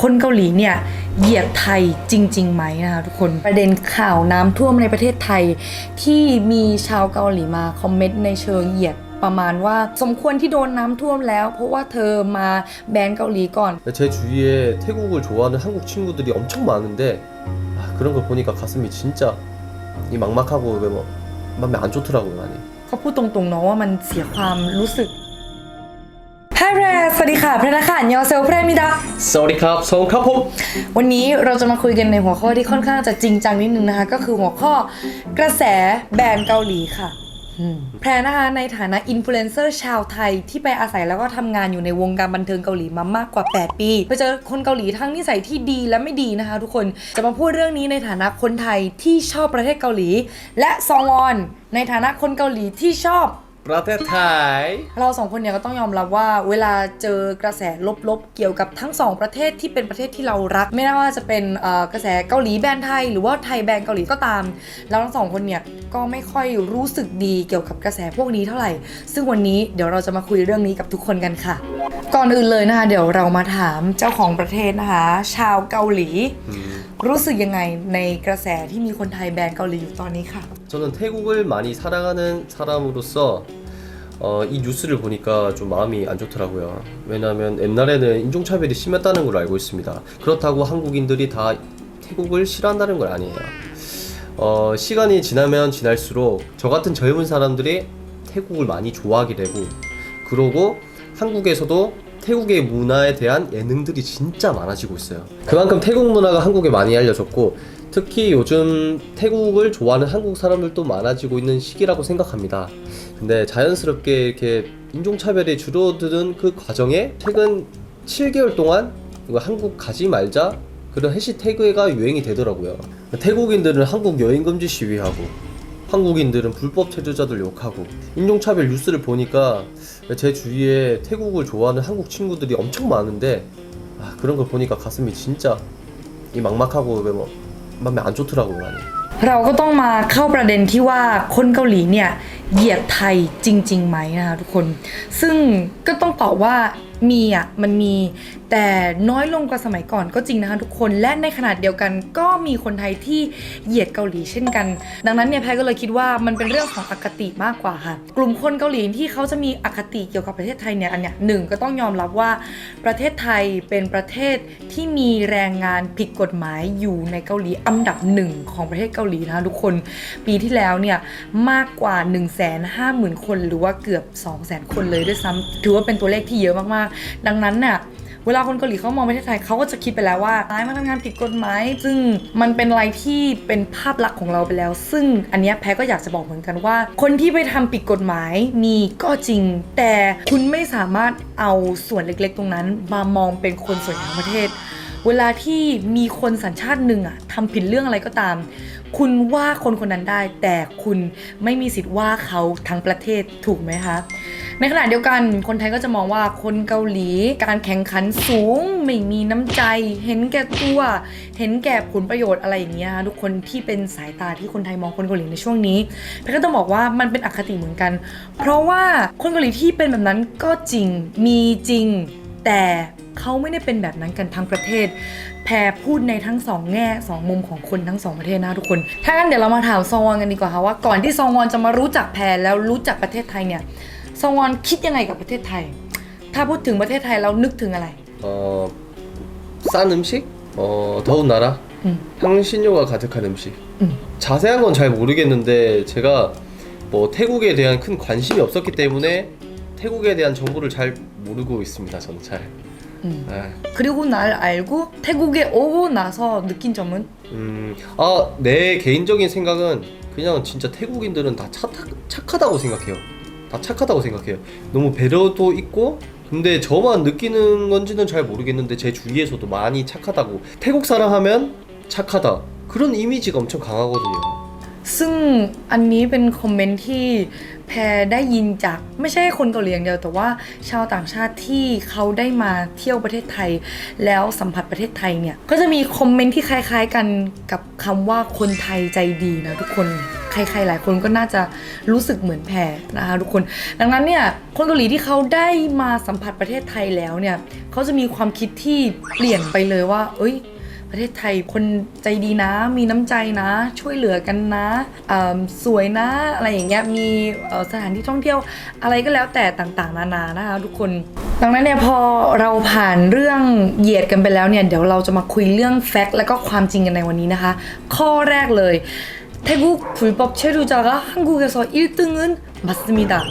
คนเกาหลีเนี่ยเหยียดไทยจริงๆไหมนะคะทุกคนประเด็นข่าวน้ำท่วมในประเทศไทย ที่มีชาวเกาหลีมาคอมเมนต์ในเชิงเหยียดประมาณว่า สมควรที่โดนน้ำท่วมแล้ว เพราะว่าเธอมาแบนเกาหลีก่อน 제 주위에 태국을 좋아하는 한국 친구들이 엄청 많은데 아, 그런 걸 보니까 가슴이 진짜 이 막막하고 뭐 마음에 안 좋더라고요 많이. เขาพูดตรงๆเนาะว่ามันเสียความรู้สึกไฮแพร สวัสดีค่ะพระนักข่านยอเซลพระมิดาสวัสดีครับสงครับผมวันนี้เราจะมาคุยกันในหัวข้อที่ค่อนข้างจะจริงจังนิดนึงนะคะ ก็คือหัวข้อกระแสแบรนด์เกาหลีค่ะแพรนะคะในฐานะอินฟลูเอนเซอร์ชาวไทยที่ไปอาศัยแล้วก็ทำงานอยู่ในวงการบันเทิงเกาหลีมามากกว่า 8 ปีไปเจอคนเกาหลีทั้งนิสัยที่ดีและไม่ดีนะคะ ทุกคนจะมาพูดเรื่องนี้ในฐานะคนไทยที่ชอบประเทศเกาหลี และซองออนในฐานะคนเกาหลีที่ชอบ ประเทศไทย เราสองคนเนี่ยก็ต้องยอมรับว่าเวลาเจอกระแสลบๆ เกี่ยวกับทั้งสองประเทศที่เป็นประเทศที่เรารัก ไม่ว่าจะเป็นกระแสเกาหลีแบนไทย หรือว่าไทยแบนเกาหลีก็ตามเราทั้งสองคนเนี่ยก็ไม่ค่อยรู้สึกดีเกี่ยวกับกระแสพวกนี้เท่าไหร่ ซึ่งวันนี้เดี๋ยวเราจะมาคุยเรื่องนี้กับทุกคนกันค่ะ ก่อนอื่นเลยนะคะเดี๋ยวเรามาถามเจ้าของประเทศนะคะ ชาวเกาหลี รู้สึกยังไงในกระแสที่มีคนไทยแบรนด์เกาหลีอยู่ตอนนี้ค่ะ 저는 태국을 많이 사랑하는 사람으로서 어, 이 뉴스를 보니까 좀 마음이 안 좋더라고요. 왜냐하면 옛날에는 인종차별이 심했다는 걸 알고 있습니다. 그렇다고 한국인들이 다 태국을 싫어한다는 건 아니에요. 어, 시간이 지나면 지날수록 저 같은 젊은 사람들이 태국을 많이 좋아하게 되고 그러고 한국에서도 태국의 문화에 대한 예능들이 진짜 많아지고 있어요. 그만큼 태국 문화가 한국에 많이 알려졌고 특히 요즘 태국을 좋아하는 한국 사람들도 많아지고 있는 시기라고 생각합니다. 근데 자연스럽게 이렇게 인종차별이 줄어드는 그 과정에 최근 7개월 동안 한국 가지 말자 그런 해시태그가 유행이 되더라고요. 태국인들은 한국 여행 금지 시위하고 한국인들은 불법 체류자들 욕하고 인종차별 뉴스를 보니까 제 주위에 태국을 좋아하는 한국 친구들이 엄청 많은데 아, 그런 걸 보니까 가슴이 진짜 이 막막하고 뭐 마음에 안 좋더라고요 많이. เราก็ต้องมาเข้าประเด็นที่ว่าคนเกาหลีเนี่ยเหยียดไทยจริงๆไหมนะคะทุกคน ซึ่งก็ต้องตอบว่า มีอะมันมี แต่น้อยลงกว่าสมัยก่อนก็จริงนะคะทุกคนและในขนาดเดียวกันก็มีคนไทยที่เหยียดเกาหลีเช่นกัน ดังนั้นเนี่ยแพรก็เลยคิดว่ามันเป็นเรื่องของอคติมากกว่าค่ะ กลุ่มคนเกาหลีที่เขาจะมีอคติเกี่ยวกับประเทศไทยเนี่ยอันเนี้ยหนึ่งก็ต้องยอมรับว่าประเทศไทยเป็นประเทศที่มีแรงงานผิดกฎหมายอยู่ในเกาหลีอันดับหนึ่งของประเทศเกาหลีนะคะทุกคนปีที่แล้วเนี่ยมากกว่า 1 5 0 0 0 0 คน หรือว่าเกือบ 2 0 0 0 0 0 คนเลยด้วยซ้ำถือว่าเป็นตัวเลขที่เยอะมากดังนั้นน่ะเวลาคนเกาหลีเขามองประเทศไทยเขาก็จะคิดไปแล้วว่าตายมาทำงานผิดกฎหมายซึ่งมันเป็นอะไรที่เป็นภาพลักษณ์ของเราไปแล้ว ซึ่งอันนี้แพ้ก็อยากจะบอกเหมือนกันว่า คนที่ไปทำผิดกฎหมายมีก็จริง แต่คุณไม่สามารถเอาส่วนเล็กๆ ตรงนั้น มามองเป็นคนส่วนใหญ่ของประเทศ เวลาที่มีคนสัญชาติหนึ่งอะทำผิดเรื่องอะไรก็ตาม คุณว่าคนคนนั้นได้ แต่คุณไม่มีสิทธิ์ว่าเขาทั้งประเทศถูกไหมคะ ในขณะเดียวกันคนไทยก็จะมองว่าคนเกาหลี การแข่งขันสูงไม่มีน้ำใจ เห็นแก่ตัว เห็นแก่ผลประโยชน์อะไรอย่างเงี้ยค่ะทุกคนที่เป็นสายตาที่คนไทยมองคนเกาหลีในช่วงนี้แพทก็ต้องบอกว่ามันเป็นอคติเหมือนกัน เพราะว่าคนเกาหลีที่เป็นแบบนั้นก็จริงมีจริงแต่เขาไม่ได้เป็นแบบนั้นกันทั้งประเทศ แพรพูดในทั้งสองแง่สองมุมของคนทั้งสองประเทศนะทุกคน ถ้างั้นเดี๋ยวเรามาถามซองวอนกันดีกว่าค่ะว่าก่อนที่ซองวอนจะมารู้จักแพรแล้วรู้จักประเทศไทยเนี่ย ซองวอนคิดยังไงกับประเทศไทย ถ้าพูดถึงประเทศไทยเรานึกถึงอะไร 어, 싼 음식, 어, 더운 나라, 음. 향신료가 가득한 음식. 음. 자세한 건 잘 모르겠는데 제가 뭐 태국에 대한 큰 관심이 없었기 때문에 태국에 대한 정보를 잘 모르고 있습니다. 저는 잘. 음. 아, 그리고 날 알고 태국에 오고 나서 느낀 점은 음, 아, 내 개인적인 생각은 그냥 진짜 태국인들은 다 착, 착하다고 생각해요. 다 착하다고 생각해요. 너무 배려도 있고, 근데 저만 느끼는 건지는 잘 모르겠는데 제 주위에서도 많이 착하다고. 태국 사람 하면 착하다. 그런 이미지가 엄청 강하거든요. ซึ่งอันนี้เป็นคอมเมนต์ที่แพรได้ยินจากไม่ใช่คนเกาหลีอย่างเดียว แต่ว่าชาวต่างชาติที่เขาได้มาเที่ยวประเทศไทย แล้วสัมผัสประเทศไทยเนี่ย ก็จะมีคอมเมนต์ที่คล้ายๆกันกับคำว่าคนไทยใจดีนะทุกคน ใครๆหลายคนก็น่าจะรู้สึกเหมือนแพรนะคะทุกคน ดังนั้นเนี่ยคนเกาหลีที่เขาได้มาสัมผัสประเทศไทยแล้วเนี่ยเขาจะมีความคิดที่เปลี่ยนไปเลยว่า เอ้ยประเทศไทยคนใจดีนะ มีน้ำใจนะ ช่วยเหลือกันนะสวยนะ อะไรอย่างเงี้ย มีสถานที่ท่องเที่ยวอะไรก็แล้วแต่ต่างๆ นานานะคะทุกคน ดังนั้นเนี่ยพอเราผ่านเรื่องเหยียดกันไปแล้วเนี่ย เดี๋ยวเราจะมาคุยเรื่องแฟกต์และก็ความจริงกันในวันนี้นะคะ ข้อแรกเลย 태국 불법 체류자가 한국에서 1등은 맞습니다.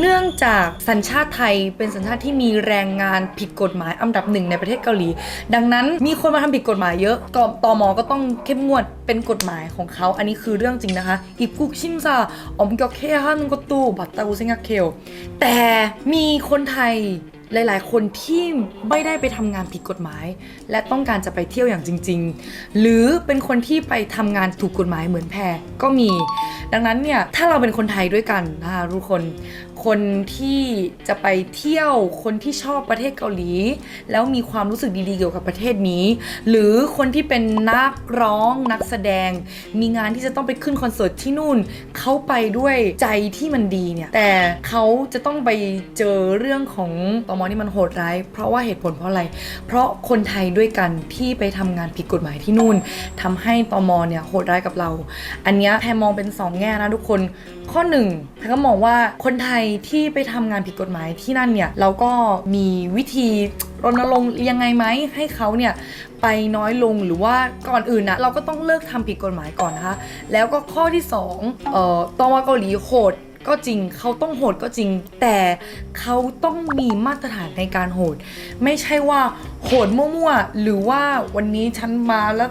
เนื่องจากสัญชาติไทยเป็นสัญชาติที่มีแรงงานผิดกฎหมายอันดับหนึ่งในประเทศเกาหลี ดังนั้นมีคนมาทำผิดกฎหมายเยอะก็ตมก็ต้องเข้มงวดเป็นกฎหมายของเขา อันนี้คือเรื่องจริงนะคะ입국심사엄격해야하는것도맞다고생각해요แต่มีคนไทย หลาย ๆ คนที่ไม่ได้ไปทำงานผิดกฎหมาย และต้องการจะไปเที่ยวอย่างจริง ๆ หรือเป็นคนที่ไปทำงานถูกกฎหมายเหมือนแพรก็มี ดังนั้นเนี่ยถ้าเราเป็นคนไทยด้วยกันนะคะทุกคนคนที่จะไปเที่ยวคนที่ชอบประเทศเกาหลี แล้วมีความรู้สึกดีๆเกี่ยวกับประเทศนี้ หรือคนที่เป็นนักร้องนักแสดง มีงานที่จะต้องไปขึ้นคอนเสิร์ตที่นู่นเขาไปด้วยใจที่มันดีเนี่ย แต่เขาจะต้องไปเจอเรื่องของตอมอที่มันโหดร้ายเพราะว่าเหตุผลเพราะอะไร เพราะคนไทยด้วยกันที่ไปทำงานผิดกฎหมายที่นู่นทำให้ตอมอเนี่ยโหดร้ายกับเรา อันนี้แพรมองเป็นสองแง่นะทุกคนข้อหนึ่งแพรก็มองว่าคนไทยที่ไปทำงานผิดกฎหมายที่นั่นเนี่ยเราก็มีวิธีรณรงค์ยังไงไหมให้เขาเนี่ยไปน้อยลงหรือว่าก่อนอื่นนะเราก็ต้องเลิกทำผิดกฎหมายก่อนนะคะแล้วก็ข้อที่สองเอ่อตอมเกาหลีโหดก็จริงเขาต้องโหดก็จริง แต่เขาต้องมีมาตรฐานในการโหด ไม่ใช่ว่าโหดมั่วๆหรือว่าวันนี้ฉันมาแล้ว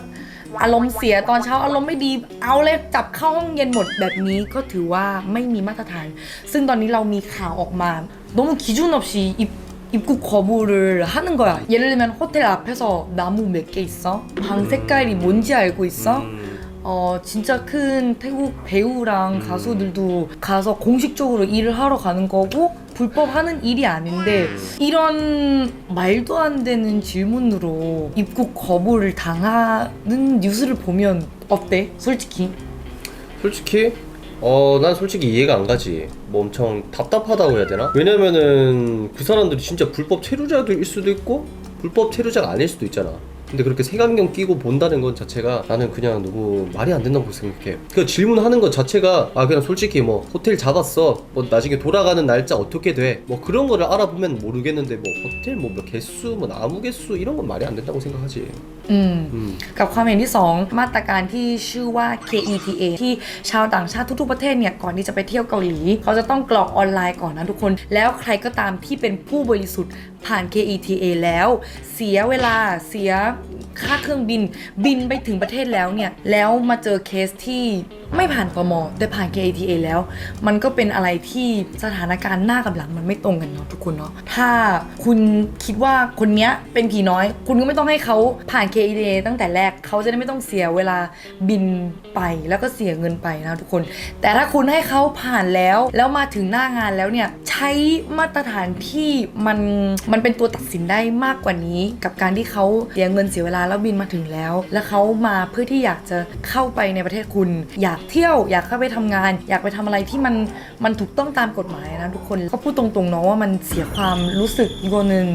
อารมณ์เสียตอนเช้าอารมณ์ไม่ดี เอาเลยจับเข้าห้องเย็นหมดแบบนี้ก็ถือว่าไม่มีมาตรฐาน ซึ่งตอนนี้เรามีข่าวออกมา너무기준없이입 입국 거부를 하는 거야. 예를 들면 호텔 앞에서 나무 몇 개 있어? 방 색깔이 뭔지 알고 있어? 어 진짜 큰 태국 배우랑 가수들도 가서 공식적으로 일을 하러 가는 거고 불법 하는 일이 아닌데 이런 말도 안 되는 질문으로 입국 거부를 당하는 뉴스를 보면 어때? 솔직히? 솔직히? 어 난 솔직히 이해가 안 가지. 뭐 엄청 답답하다고 해야 되나? 왜냐면은 그 사람들이 진짜 불법 체류자일 수도 있고 불법 체류자가 아닐 수도 있잖아 근데 그렇게 색안경 끼고 본다는 것 자체가 나는 그냥 너무 말이 안 된다고 생각해 그 질문하는 것 자체가 아 그냥 솔직히 뭐 호텔 잡았어 뭐 나중에 돌아가는 날짜 어떻게 돼 뭐 그런 거를 알아보면 모르겠는데 뭐 호텔 뭐 몇 개수 뭐 나무 개수 이런 건 말이 안 된다고 생각하지 อืม 음. กับความเห็นที่ 2 มาตรการที่ชื่อว่า KETA ที่ชาวต่างชาติทุกๆประเทศเนี่ย ก่อนที่จะไปเที่ยวเกาหลี เขาจะต้องกรอกออนไลน์ก่อนนะทุกคน แล้วใครก็ตามที่เป็นผู้บริสุทธิ์ผ่าน KETA แล้ว เสียเวลาเสีย ค่าเครื่องบินบินไปถึงประเทศแล้วเนี่ย แล้วมาเจอเคสที่ ไม่ผ่านตมแต่ผ่าน KETA แล้ว มันก็เป็นอะไรที่สถานการณ์หน้ากับหลังมันไม่ตรงกันเนาะทุกคนเนาะถ้าคุณคิดว่าคนเนี้ยเป็นผีน้อย คุณก็ไม่ต้องให้เขาผ่าน KETA ตั้งแต่แรกเขาจะได้ไม่ต้องเสียเวลาบินไปแล้วก็เสียเงินไปนะทุกคน แต่ถ้าคุณให้เขาผ่านแล้วแล้วมาถึงหน้างานแล้วเนี่ยใช้มาตรฐานที่มันมันเป็นตัวตัดสินได้มากกว่านี้ กับการที่เขาเสียเงินเสียเวลาแล้วบินมาถึงแล้ว แล้วเขามาเพื่อที่อยากจะเข้าไปในประเทศคุณอยากเที่ยวอยากเข้าไปทำงาน อยากไปทำอะไรที่มันมันถูกต้องตามกฎหมายนะทุกคนก็พูดตรงๆเนาะว่ามันเสียความรู้สึกอีกคนหนึ่ง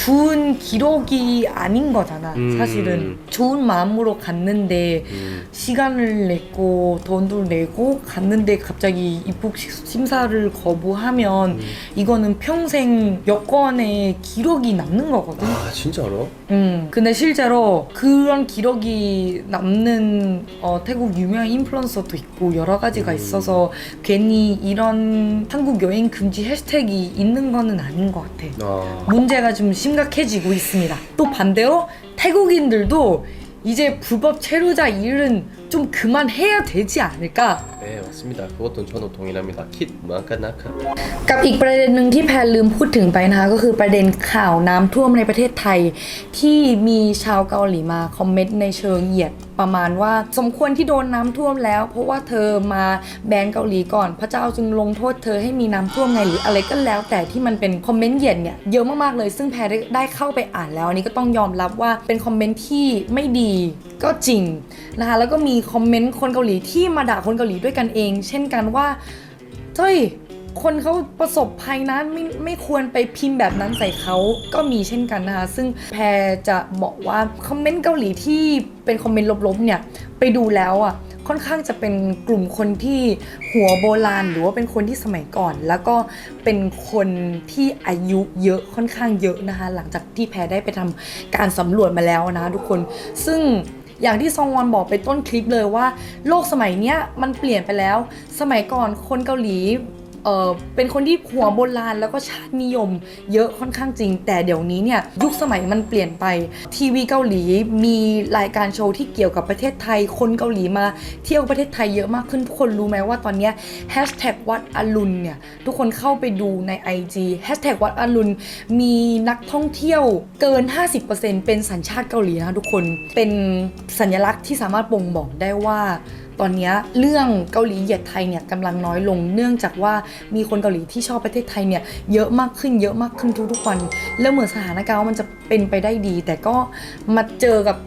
ชุนคิโรกีอานิ่งก่จนนะถ้าสิเดิน 좋은 마음으로 갔는데 음. 시간을 냈고 돈도 내고 갔는데 갑자기 입국 시- 심사를 거부하면 음. 이거는 평생 여권에 기록이 남는 거거든. 아 진짜로? 음. 근데 실제로 그런 기록이 남는 어, 태국 유명 인플루언서도 있고 여러 가지가 음. 있어서 괜히 이런 한국 여행 금지 해시태기 있는 거는 아닌 것 같아. 아 문제가 좀 심각해지고 있습니다. 또 반대로 태국인들도 이제 불법 체류자 일은 좀 그만해야 되지 않을까? 네 맞습니다. 그것도 저는 동일합니다. 킷 마카나카. กับอีกประเด็นหนึ่งที่แพรลืมพูดถึงไปนะคะก็คือประเด็นข่าวน้ำท่วมในประเทศไทย ที่มีชาวเกาหลีมาคอมเมนต์ในเชิงเหยียด ประมาณว่าสมควรที่โดนน้ำท่วมแล้ว เพราะว่าเธอมาแบนเกาหลีก่อน พระเจ้าจึงลงโทษเธอให้มีน้ำท่วมไงหรืออะไรก็แล้ว แต่ที่มันเป็นคอมเมนต์เหยียดเนี่ยเยอะมากๆเลย ซึ่งแพรได้ได้เข้าไปอ่านแล้วอันนี้ก็ต้องยอมรับว่าเป็นคอมเมนต์ที่ไม่ดีก็จริงนะคะแล้วก็มีคอมเมนต์คนเกาหลีที่มาด่าคนเกาหลีด้วยกันเอง เช่นกันว่าเฮ้ย คนเขาประสบภัยนะไม่ไม่ควรไปพิมพ์แบบนั้นใส่เขาก็มีเช่นกันนะคะซึ่งแพรจะบอกว่าคอมเมนต์เกาหลีที่เป็นคอมเมนต์ลบๆเนี่ยไปดูแล้วอะค่อนข้างจะเป็นกลุ่มคนที่หัวโบราณ หรือว่าเป็นคนที่สมัยก่อน แล้วก็เป็นคนที่อายุเยอะค่อนข้างเยอะนะคะ หลังจากที่แพรได้ไปทำการสำรวจมาแล้วนะคะทุกคน ซึ่งอย่างที่ซองวอนบอกไปต้นคลิปเลยว่า โลกสมัยเนี้ยมันเปลี่ยนไปแล้ว สมัยก่อนคนเกาหลี เออเป็นคนที่หัวโบราณแล้วก็ชาตินิยมเยอะค่อนข้างจริง แต่เดี๋ยวนี้เนี่ยยุคสมัยมันเปลี่ยนไป ทีวีเกาหลีมีรายการโชว์ที่เกี่ยวกับประเทศไทย คนเกาหลีมาเที่ยวประเทศไทยเยอะมากขึ้นทุกคนรู้ไหมว่าตอนนี้แฮชแท็กวัดอรุณเนี่ยทุกคนเข้าไปดูใน IG แฮชแท็กวัดอรุณมีนักท่องเที่ยวเกิน 50%เป็นสัญชาติเกาหลีนะคะทุกคนเป็นสัญลักษณ์ที่สามารถบ่งบอกได้ว่า ตอนเนี้ยเรื่องเกาหลีเหยียดไทยเนี่ยกำลังน้อยลง เนื่องจากว่ามีคนเกาหลีที่ชอบประเทศไทยเนี่ยเยอะมากขึ้นเยอะมากขึ้นทุกๆวัน แล้วเหมือนสถานการณ์ว่ามันจะเป็นไปได้ดี แต่ก็มาเจอกับ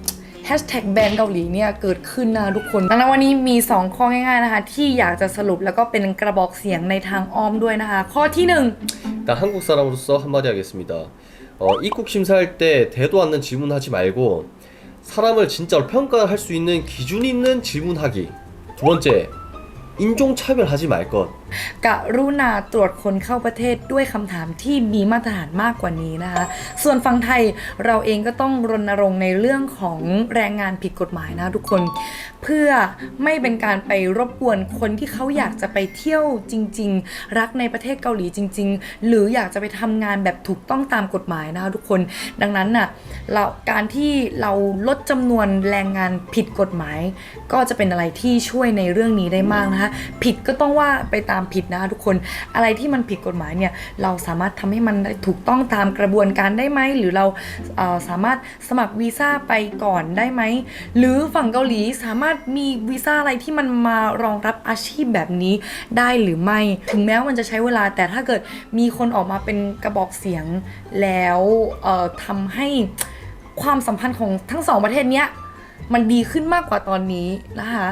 แฮชแท็กแบนเกาหลีเนี่ยเกิดขึ้นนะทุกคนดังนั้นวันนี้มี 2 ข้อง่ายๆนะคะ ที่อยากจะสรุปแล้วก็เป็นกระบอกเสียงในทางอ้อมด้วยนะคะ ข้อที่หนึ่ง 일단 한국 사람으로서 한마디 하겠습니다. 어, 입국 심사할 때 대도 않는 질문하지 말고 사람을 진짜로 평가할 수 있는 기준이 있는 질문하기. 두 번째, 인종차별하지 말 것. กรุณาตรวจคนเข้าประเทศด้วยคำถามที่มีมาตรฐานมากกว่านี้นะคะ ส่วนฝั่งไทยเราเองก็ต้องรณรงค์ในเรื่องของแรงงานผิดกฎหมายนะทุกคน เพื่อไม่เป็นการไปรบกวนคนที่เขาอยากจะไปเที่ยวจริง ๆ รักในประเทศเกาหลีจริง ๆ หรืออยากจะไปทำงานแบบถูกต้องตามกฎหมายนะคะทุกคน ดังนั้นน่ะเราการที่เราลดจำนวนแรงงานผิดกฎหมาย ก็จะเป็นอะไรที่ช่วยในเรื่องนี้ได้มากนะคะผิดก็ต้องว่าไปตามผิดนะคะทุกคนอะไรที่มันผิดกฎหมายเนี่ยเราสามารถทำให้มันถูกต้องตามกระบวนการได้ไหมหรือเราเสามารถสมัครวีซ่าไปก่อนได้ไหมหรือฝั่งเกาหลีสามารถมีวีซ่าอะไรที่มันมารองรับอาชีพแบบนี้ได้หรือไม่ ถึงแม้มันจะใช้เวลา แต่ถ้าเกิดมีคนออกมาเป็นกระบอกเสียงแล้วเอ่อทำให้ความสัมพันธ์ของทั้งสองประเทศเนี้ยมันดีขึ้นมากกว่าตอนนี้นะคะ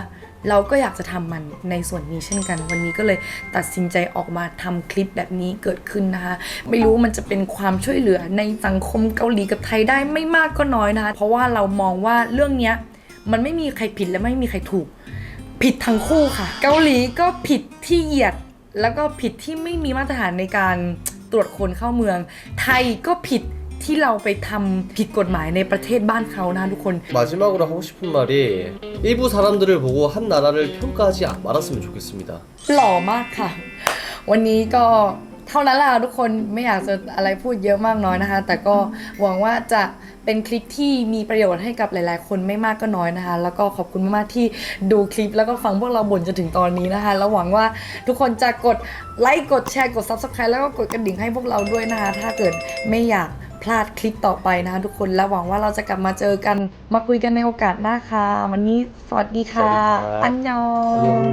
เราก็อยากจะทำมันในส่วนนี้เช่นกัน วันนี้ก็เลยตัดสินใจออกมาทำคลิปแบบนี้เกิดขึ้นนะคะ ไม่รู้มันจะเป็นความช่วยเหลือในสังคมเกาหลีกับไทยได้ไม่มากก็น้อยนะคะ เพราะว่าเรามองว่าเรื่องนี้มันไม่มีใครผิดและไม่มีใครถูก ผิดทั้งคู่ค่ะ เกาหลีก็ผิดที่เหยียด แล้วก็ผิดที่ไม่มีมาตรฐานในการตรวจคนเข้าเมือง ไทยก็ผิด ที่เราไปทำผิดกฎหมายในประเทศบ้านเขานะทุกคน 마지막으로 하고 싶은 말이 일부 사람들을 보고 한 나라를 평가하지 말았으면 좋겠습니다. หล่อมากค่ะ วันนี้ก็เท่านั้นแหละทุกคนไม่อยากจะอะไรพูดเยอะมากน้อยนะคะ แต่ก็หวังว่าจะเป็นคลิปที่มีประโยชน์ให้กับหลาย ๆ คนไม่มากก็น้อยนะคะ แล้วก็ขอบคุณมากๆที่ดูคลิปแล้วก็ฟังพวกเราบ่นจนถึงตอนนี้นะคะแล้วหวังว่าทุกคนจะกดไลค์กดแชร์กด Subscribe แล้วก็กดกระดิ่งให้พวกเราด้วยนะคะ ถ้าเกิดไม่อยาก พลาดคลิปต่อไปนะคะทุกคนและหวังว่าเราจะกลับมาเจอกันมาคุยกันในโอกาสหน้าค่ะ วันนี้สวัสดีค่ะสวัสดีครับอันยองอันยอง